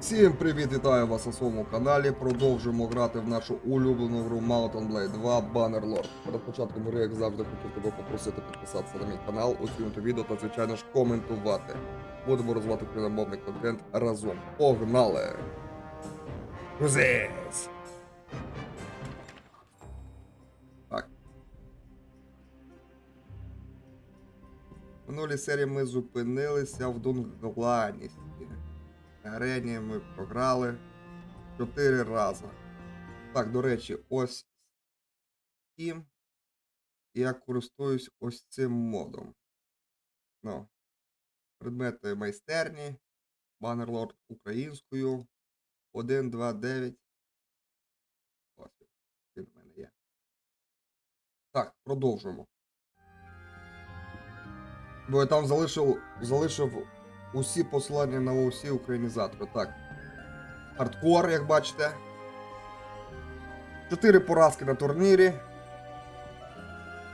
Всім привіт, вітаю вас на своєму каналі. Продовжуємо грати в нашу улюблену гру Mountain Blade 2 Bannerlord. Перед початком гри, як завжди, хотів тебе попросити підписатися на мій канал, оцінити відео та, звичайно ж, коментувати. Будемо розвивати україномовний контент разом. Погнали! Грузись! В минулій серії ми зупинилися в Дунгланісті. Арені ми програли 4 рази. Так, до речі, ось Steam. Я користуюсь ось цим модом. Ну, предмети майстерні. Баннерлорд українською. 1.2.9. Ось він в мене є. Так, продовжуємо. Бо я там залишив, залишив усі посилання на усі українізатори. Так. Хардкор, як бачите. Чотири поразки на турнірі.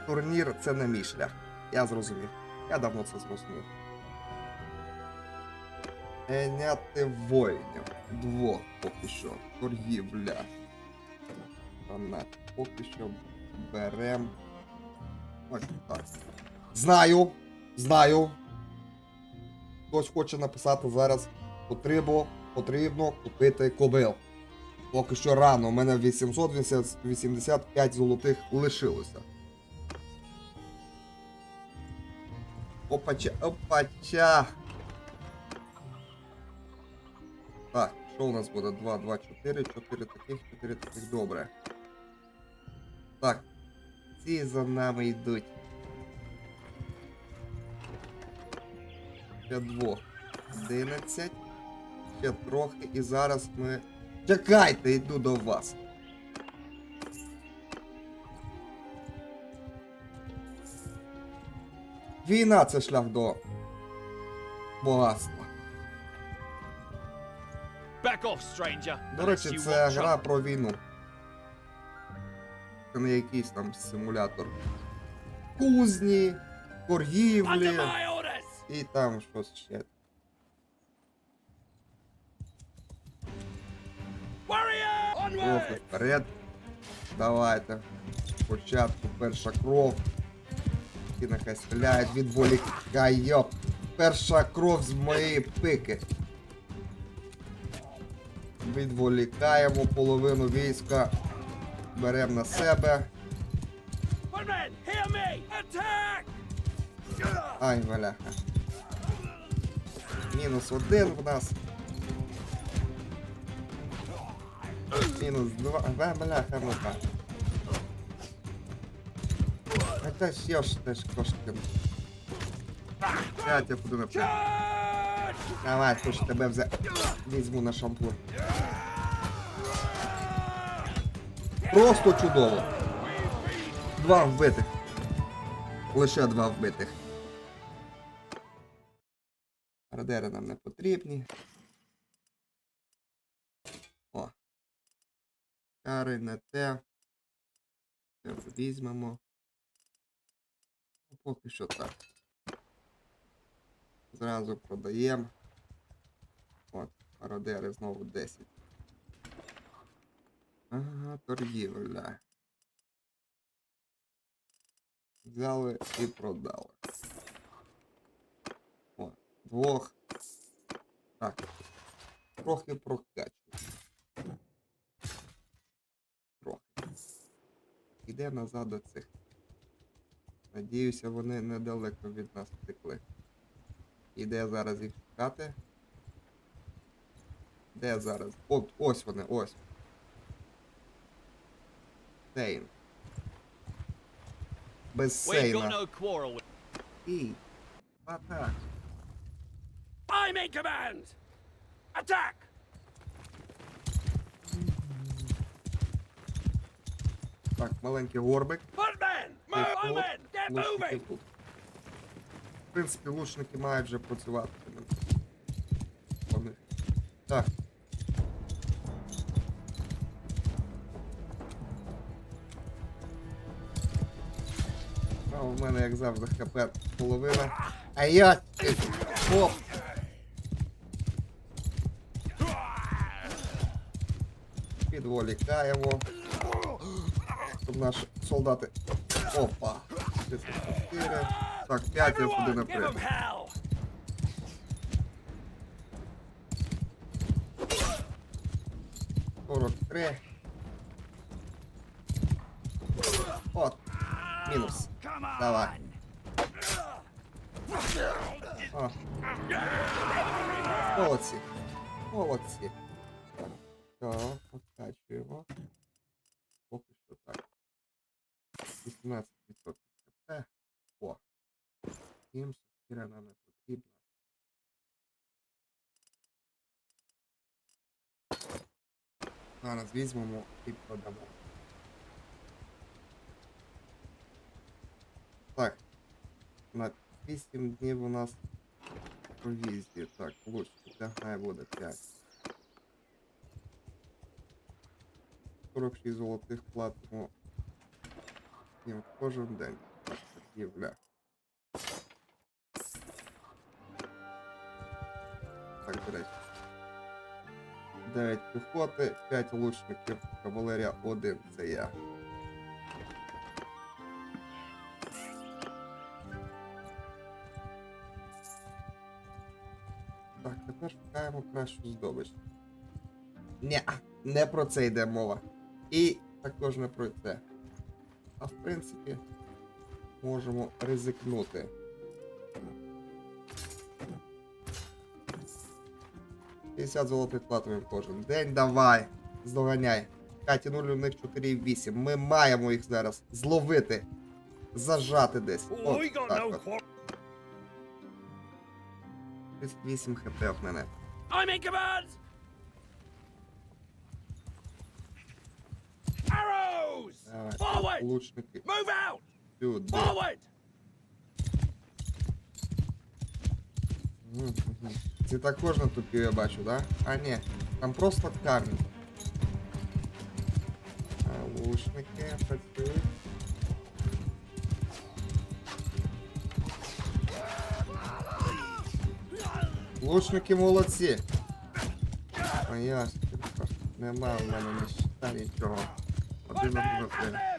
Турнір це не мій шлях. Я зрозумів. Я давно це зрозумів. Еняти воїнів. Двох поки що. Торгівля. Фанат. Поки що берем. Ось так. Знаю. Знаю. Хтось хоче написати зараз потрібно, потрібно купити кобил. Поки що рано, у мене 885 золотих лишилося. Опача, опача. Так, що у нас буде? 2, 2, 4, 4 таких, 4 таких, добре. Так. Ці за нами йдуть. Ще двох. 11. Ще трохи. І зараз ми. Чекайте, йду до вас. Війна це шлях до stranger. До речі, це гра про війну. Це не якийсь там симулятор. Кузні, торгівлі! І там щось ще. Трохи вперед. Давайте. Спочатку перша кров. І нехай стріляють, відволікає. Перша кров з моєї пики. Відволікаємо половину війська. Беремо на себе. Ай, валяха. Мінус один в нас. Мінус два. Ва, бляха, муха. А та ж кошкин. П'ять я буду на Давай, хоч тебе вже візьму на шампур. Просто чудово. Два вбитих. Лише два вбитих. Радери нам не потрібні. О. Кари не те. Це візьмемо. Ну, Поки що так. Зразу продаємо. От, радери знову 10. Ага, торгівля. Взяли і продали. Двох. Так. Трохи прокачую. Трохи. Іде назад до цих. Надіюся, вони недалеко від нас втекли. Іде зараз їх шукати. Де зараз? От, ось вони, ось. Сейн. Без Сейна. І. Атак. I'm in command! Attack! Так, маленький горбик. Лучники тут. В принципі, лучники мають вже працювати. Вони. Так. А у мене, як завжди, хп половина. А я. Оп! Відволікаємо. Щоб наші солдати. Опа. 34. Так, 5 я сюди Everyone, give наперед. them hell! Сорок три. От. Мінус. Come on! Давай. О. Молодці. Молодці. Так, покачуємо. Поки що так. 18% КП. О. 7 сокира нам не потрібно. Зараз візьмемо і продамо. Так. На 8 днів у нас провізії. Так, лучше. Тягне буде 5. 46 золотих платимо їм кожен день. Торгівля. Так, до речі. 9 піхоти, 5 лучників, кавалерія 1 це я. Так, тепер шукаємо кращу здобич. Ні, не про це йде мова. І також не про це. А в принципі, можемо ризикнути. «50 золотих платимо кожен день. Давай! Здоганяй. Каті 0 у них 4,8. Ми маємо їх зараз зловити. Зажати десь. От, так от. 38 хп в мене. Лучники Move out! сюди. Forward! Мгм, мгм. Ці також на тупі я бачу, да? А ні, там просто камінь. А, лучники працюють. Лучники молодці. А я ж тепер нема в мене ні щита, нічого. One Один man на at три.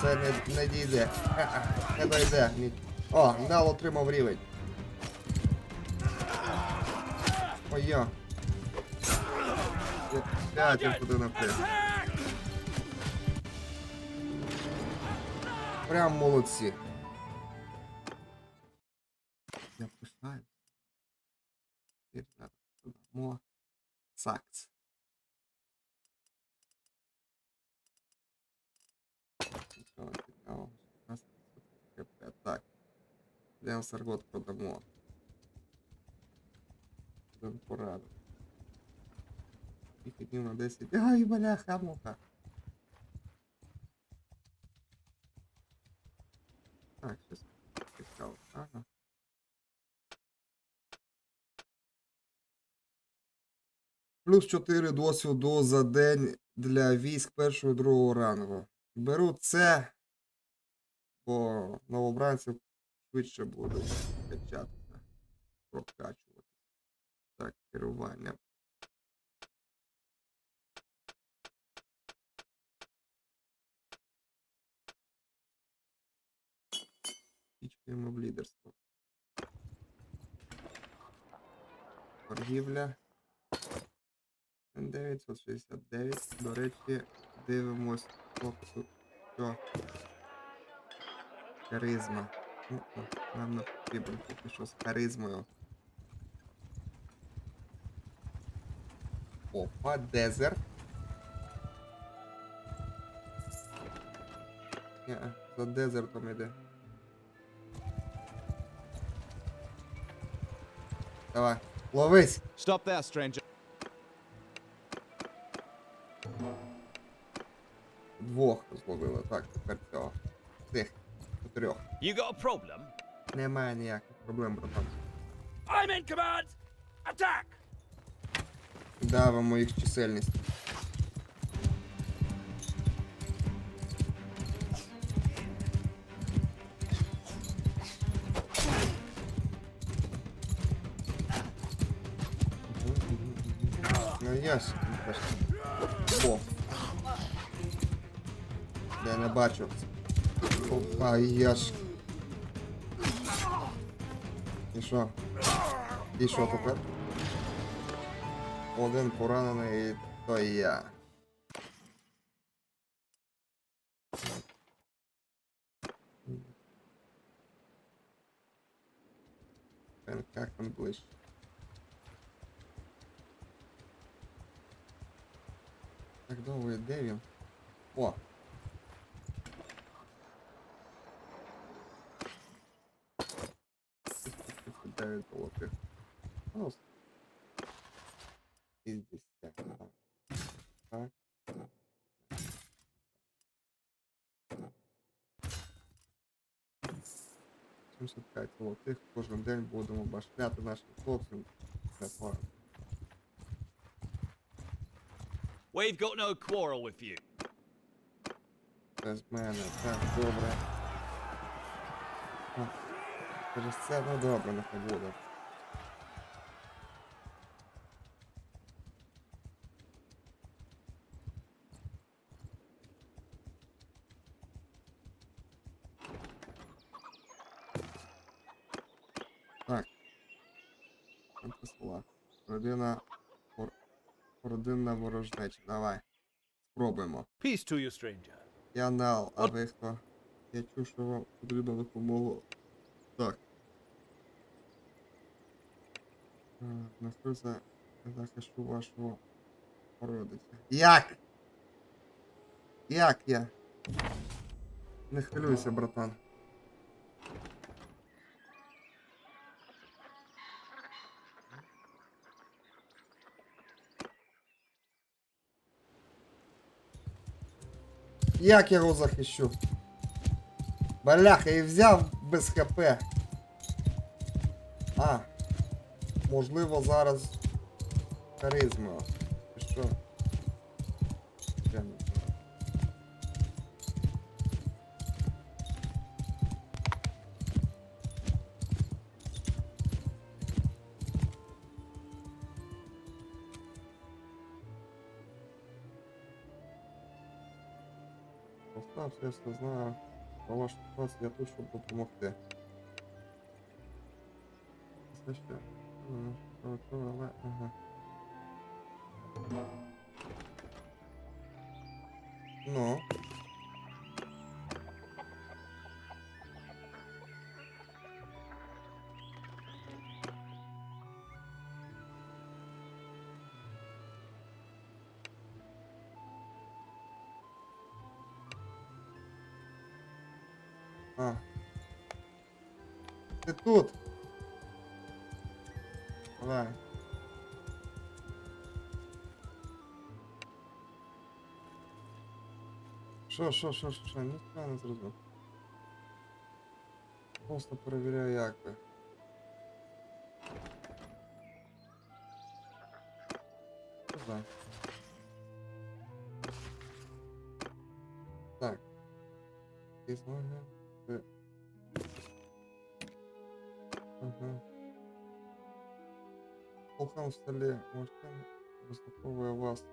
Це не, не дійде. Не дойде. Ні. О, Гнал отримав рівень. Ой я. П'ять я туди наперед. Прям молодці. Я зараз сакс. Нічого цікавого. 16 КП. Так. Йдемо Саргот продамо. Один порадок. Скільки днів на 10. Ай, бляха, муха. Так, цікаво. Ага. Плюс 4 досвіду за день для військ першого і другого рангу. Беру це, бо новобранців швидше буде качатися, прокачувати. Так, керування. Пічкаємо в лідерство. Торгівля. 969. До речі, дивимось поки що. Харизма. Ну, о, нам не потрібно поки що з харизмою. Опа, дезерт. Ні, за дезертом іде. Давай, ловись! Stop there, stranger. You got a problem? Немає ніяких проблем, братан. I'm in command! Attack! Давимо їх чисельність. Ну, я не бачу. Опа, ясь. І що? І що тепер? Один поранений, то я. Как он ближче? Так довго йде він. О! Дев'ять золотих. Ну, П'ятдесят. Так. Так. П'ять золотих. Кожен день будемо башляти нашим хлопцям. Це погано. We've got no quarrel with you. Без мене, так, добре. Через це, ну добре, нехай буде. Так. Родина... Родинна ворожнеча. Давай. Спробуємо. Peace to you, stranger. Я Нал, а ви хто? Я чув, що вам потрібна допомога. Так. Е, Наскільки за захищу вашого родича. Як? Як я? Не хвилюйся, братан. Як я його захищу? Бляха, і взяв без ХП. А. Можливо, зараз харизма. Що? Я я знаю. Про ваш ситуацію я тут, щоб допомогти. Це ще. То, але, ага. Ну. тут. Давай. Що, що, що, що, що, ніхто не зрозумів. Просто перевіряю, як би. Ну да. Так. І змога. Це. Ага. Полхан в столі мужчин вислуховує вас.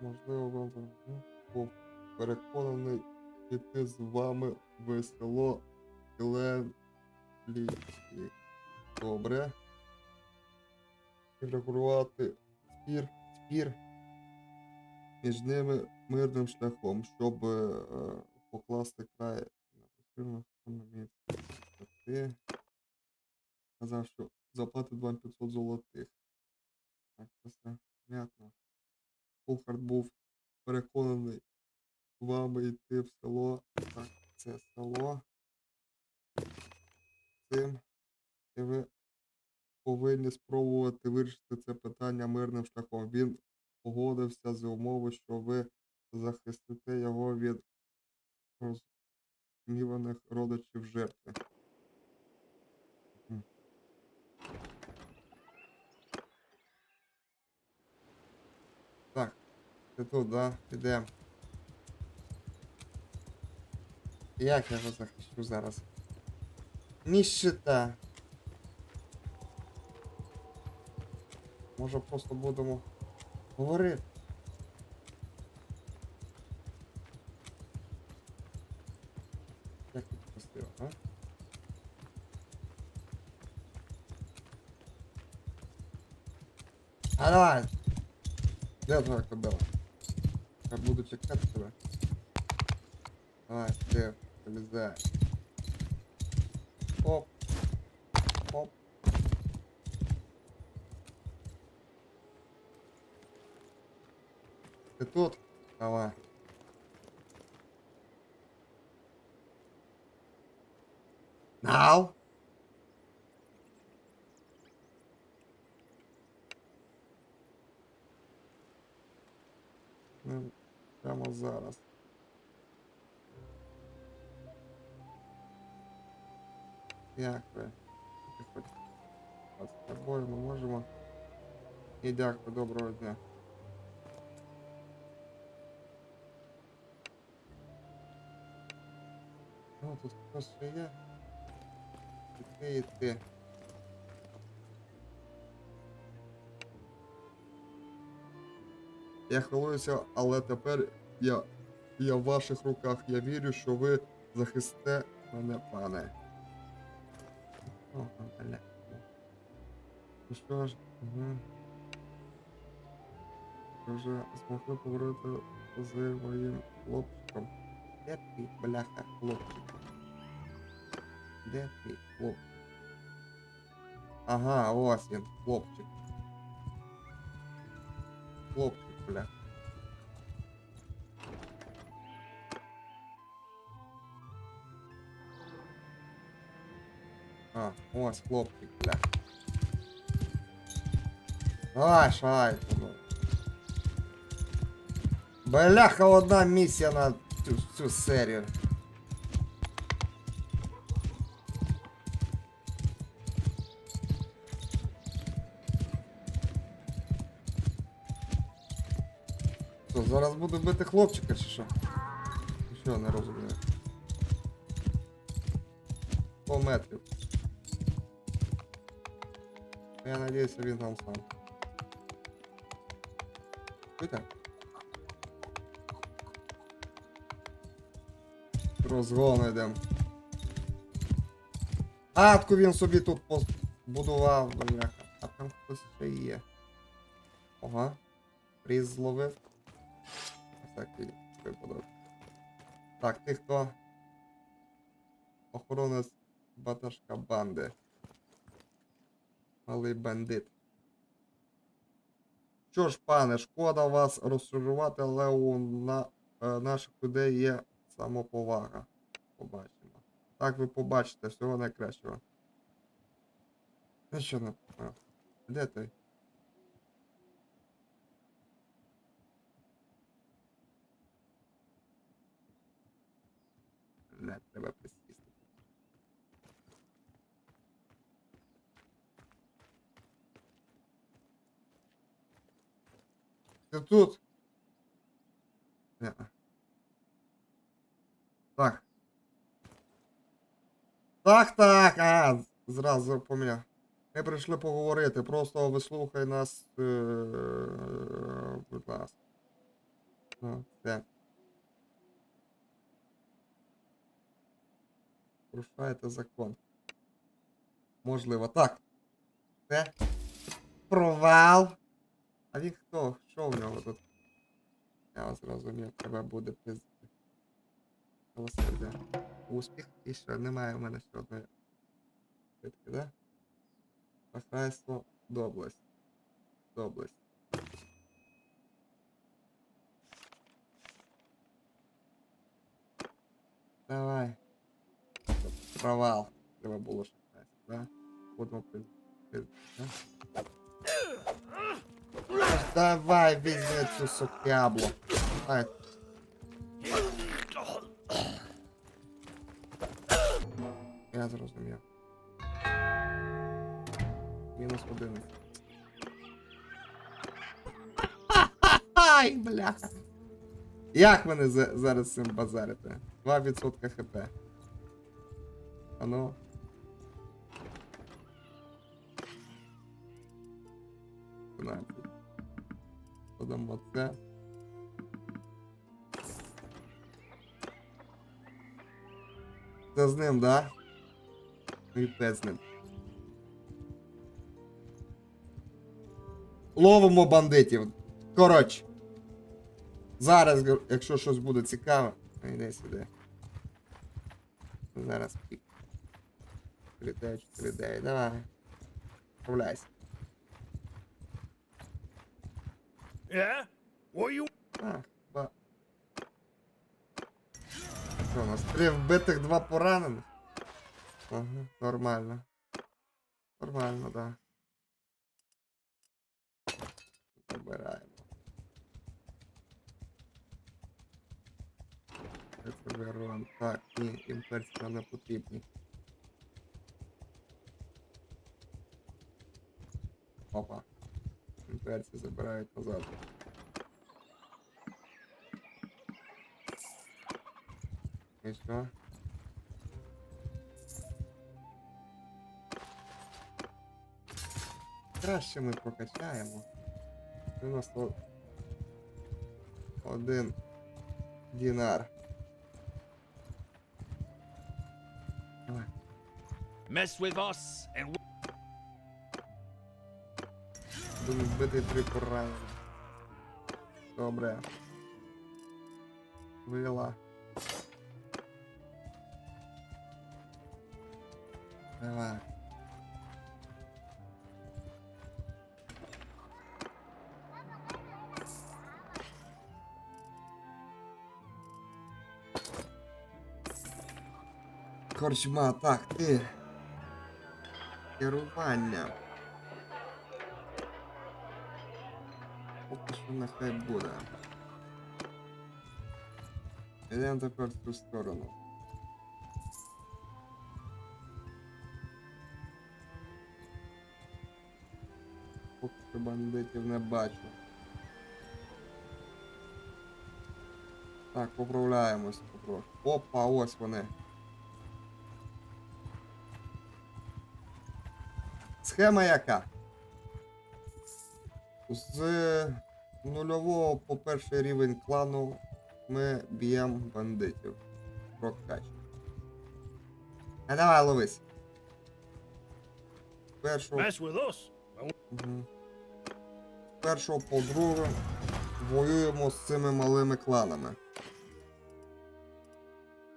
Можливо, вам ну, був переконаний піти з вами в село Гленлі. Добре. І регулювати спір, спір між ними мирним шляхом, щоб е, покласти край на посильну місце. Ти сказав, що заплатить вам 500 золотих. Так, це все понятно. Фулхард був переконаний вами йти в село. Так, це село. Цим. І ви повинні спробувати вирішити це питання мирним шляхом. Він погодився за умови, що ви захистите його від розгніваних родичів жертви. Ти тут, да? Підемо. Як я його захищу зараз? Ніщита. Може просто будемо говорити. Як тут красиво, а? А давай! Де твоя кобила? Я буду чекати тебе. Давай, ти, вилізай. Оп. Оп. Ти тут? Давай. Now? Ну, прямо зараз. Як ви? Ти хоч з тобою ми можемо. І дякую, доброго дня. Ну, тут хтось ще є. І ти, Я хвилююся, але тепер я, я в ваших руках. Я вірю, що ви захисте мене, пане. О, бля. Ну що ж, угу. Вже змогли поговорити з моїм хлопчиком. Де ти, бляха, хлопчик? Де ти, хлопчик? Ага, ось він, хлопчик. Хлопчик, бля. А, ось хлопчик, бля. Давай, шай, ну. Бляха, одна місія на цю, цю серію. Що, зараз буду бити хлопчика чи що? Що не розумію. 100 метрів. Я надіюся, він там сам. Чуєте? Розгон йдем. Атку він собі тут побудував, бляха. А там хтось ще є. Ага. Приз зловив. Всякий випадок. Так, ти хто? Охоронець баташка банди. Малий бандит. Що ж, пане, шкода вас розчарувати, але у на, е, наших людей є самоповага. Побачимо. Так ви побачите, всього найкращого. Ну що не Де ти? Не, треба присісти. Ти тут? Не. Так. Так, так, а, зразу поміняв. Ми прийшли поговорити, просто вислухай нас, е, будь ласка. Порушаєте закон. Можливо, так. Це провал. А він хто? Що в нього тут? Я зрозумів, треба буде пиздити. Милосердя. Успіх і що? Немає в мене ще одної. Питки, да? Шахрайство, доблесть. Доблесть. Давай. Провал. Треба було шахрайство, да? Будемо да? Давай, візьми цю сокябло. Давай. Я зрозумів. Мінус 11. Ай, бляха. Як мене зараз з цим базарите? 2% хп. Ану. 13. Додамо це. Це з ним, да? Ну і пець з ним. Ловимо бандитів. Коротше. Зараз, якщо щось буде цікаве, ну, йди сюди. Зараз пік. 4 4 давай. Справляйся. Yeah? What you? А, ба. Що, у нас три вбитих, два поранених? Ага, нормально. Нормально, да. Забираємо. Це. Так, ні, імперці нам не потрібні. Опа. Імперці забирають назад. І що? Краще ми прокачаємо. 91 динар. Mess with us, and we- Будемо три поранені. Добре. Вила. Давай. Корчма, так, ти. Керування. Нехай буде. Йдемо тепер в цю сторону. Поки що бандитів не бачу. Так, поправляємось потрохи. Опа, ось вони. Схема яка? З нульового по перший рівень клану ми б'ємо бандитів. Прокач. А давай ловись. Першого, with першого по друге воюємо з цими малими кланами.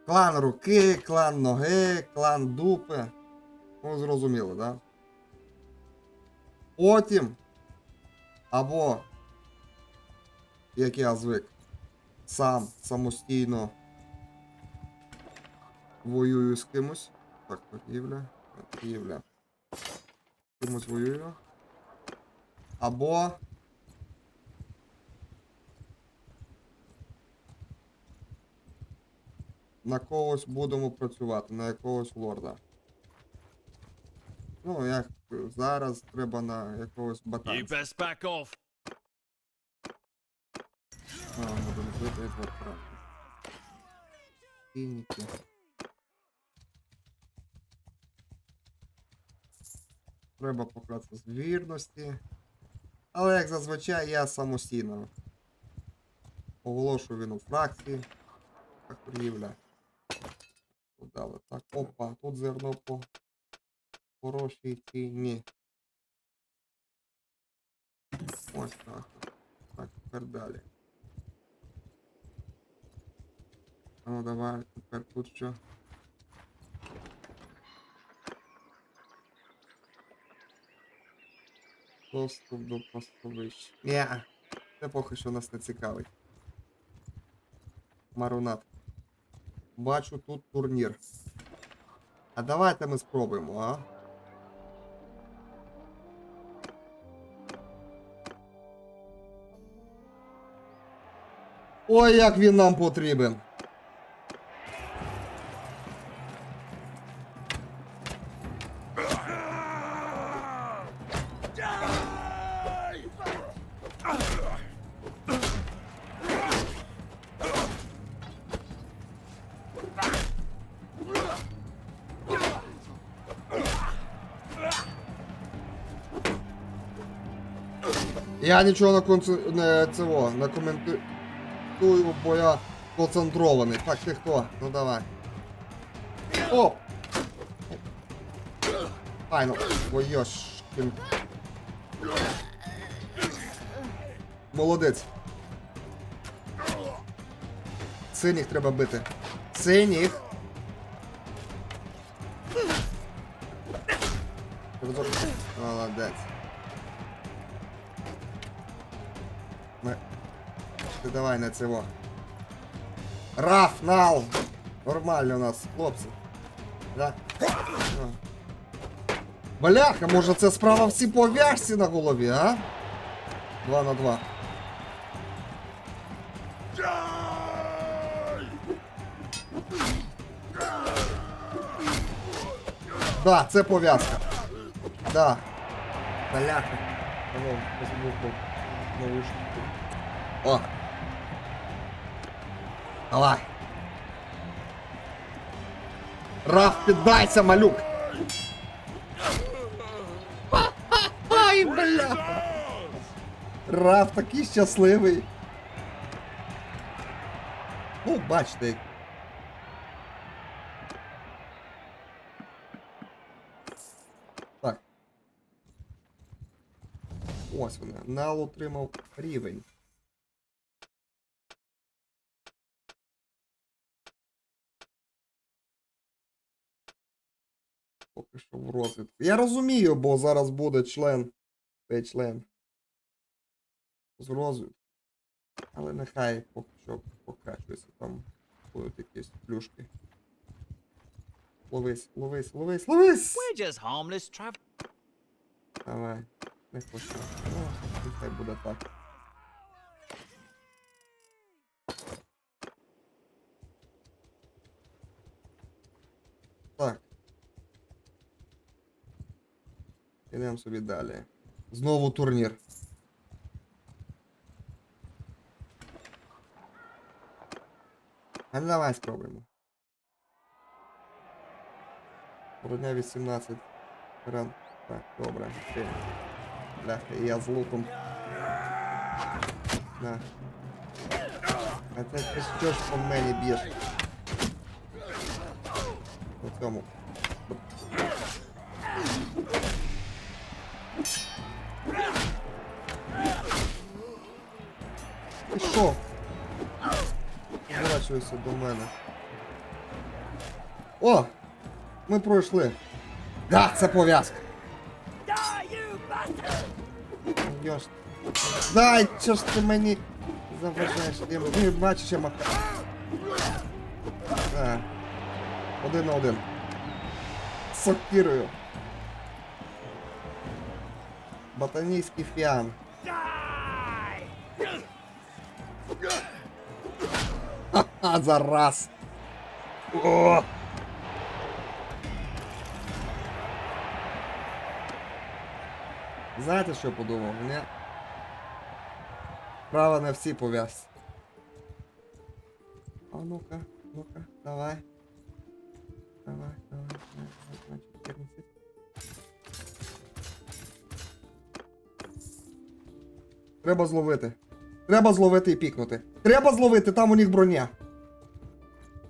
Клан руки, клан ноги, клан дупи. Ну, зрозуміло, да? Потім. Або, як я звик, сам самостійно воюю з кимось. Так, торгівля. Торгівля. Кимось воюю. Або. На когось будемо працювати, на якогось лорда. Ну, як зараз треба на якогось You А, бити два крати. Фініки. Треба покласти з вірності. Але як зазвичай я самостійно оголошую вину фракції. Так, торгівля. Додали. Так, опа, тут зерно по хорошій ціні. Ось так. Так, тепер далі. Ну давай, тепер тут що? Доступ до пастовищ. Ні, це поки що нас не цікавить. Марунат. Бачу тут турнір. А давайте ми спробуємо, а? Ой, як він нам потрібен. Я нічого не, конц... не, цього, не коментую, бо я концентрований. Так, ти хто? Ну давай. Оп! Файно. Ой. Молодець. Синіх треба бити. Синіх. Ми... Ти давай на цього. Раф, нал! Нормально у нас, хлопці. Да? О. Бляха, може це справа всі пов'язці на голові, а? Два на два. Да, це пов'язка. Да. Бляха. Алло, позвуку. Наушники. О. Давай. Раф, піддайся, малюк. Ай, бля. Раф такий щасливий. Ну, бачите. Ось вона. Нал отримав рівень. Поки що в розвитку. Я розумію, бо зараз буде член. Цей член. З розвитку. Але нехай поки що покращується. Там будуть якісь плюшки. Ловись, ловись, ловись, ловись! We're just harmless. Давай. Не хочу. Ну, нехай буде так. Так. Ідемо собі далі. Знову турнір. А ну давай спробуємо. Броня 18. Ран. Так, добре. І я з луком. На. А це ти що ж по мені б'єш? На цьому. Ти що? Поворачуйся до мене. О! Ми пройшли. Да, це пов'язка. Йош. Дай, що ж ти мені заважаєш? Я, ну, бачиш, я мака. А. Один на один. З Сокирою. Ботанійський фіан. Die! А зараз. О! Знаєте, що я подумав? Ні. Право на всі пов'язці. А ну-ка, ну-ка, давай. Давай, давай, давай, давай, 14. Треба зловити. Треба зловити і пікнути. Треба зловити, там у них броня.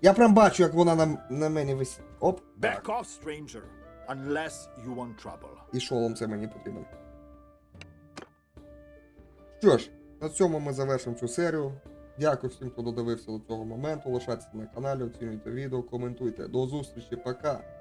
Я прям бачу, як вона на, на мені висить. Оп. Back off, stranger, unless you want trouble. І шолом це мені потрібен. Що ж, на цьому ми завершимо цю серію. Дякую всім, хто додивився до цього моменту. Лишайтеся на каналі, оцінюйте відео, коментуйте. До зустрічі, пока!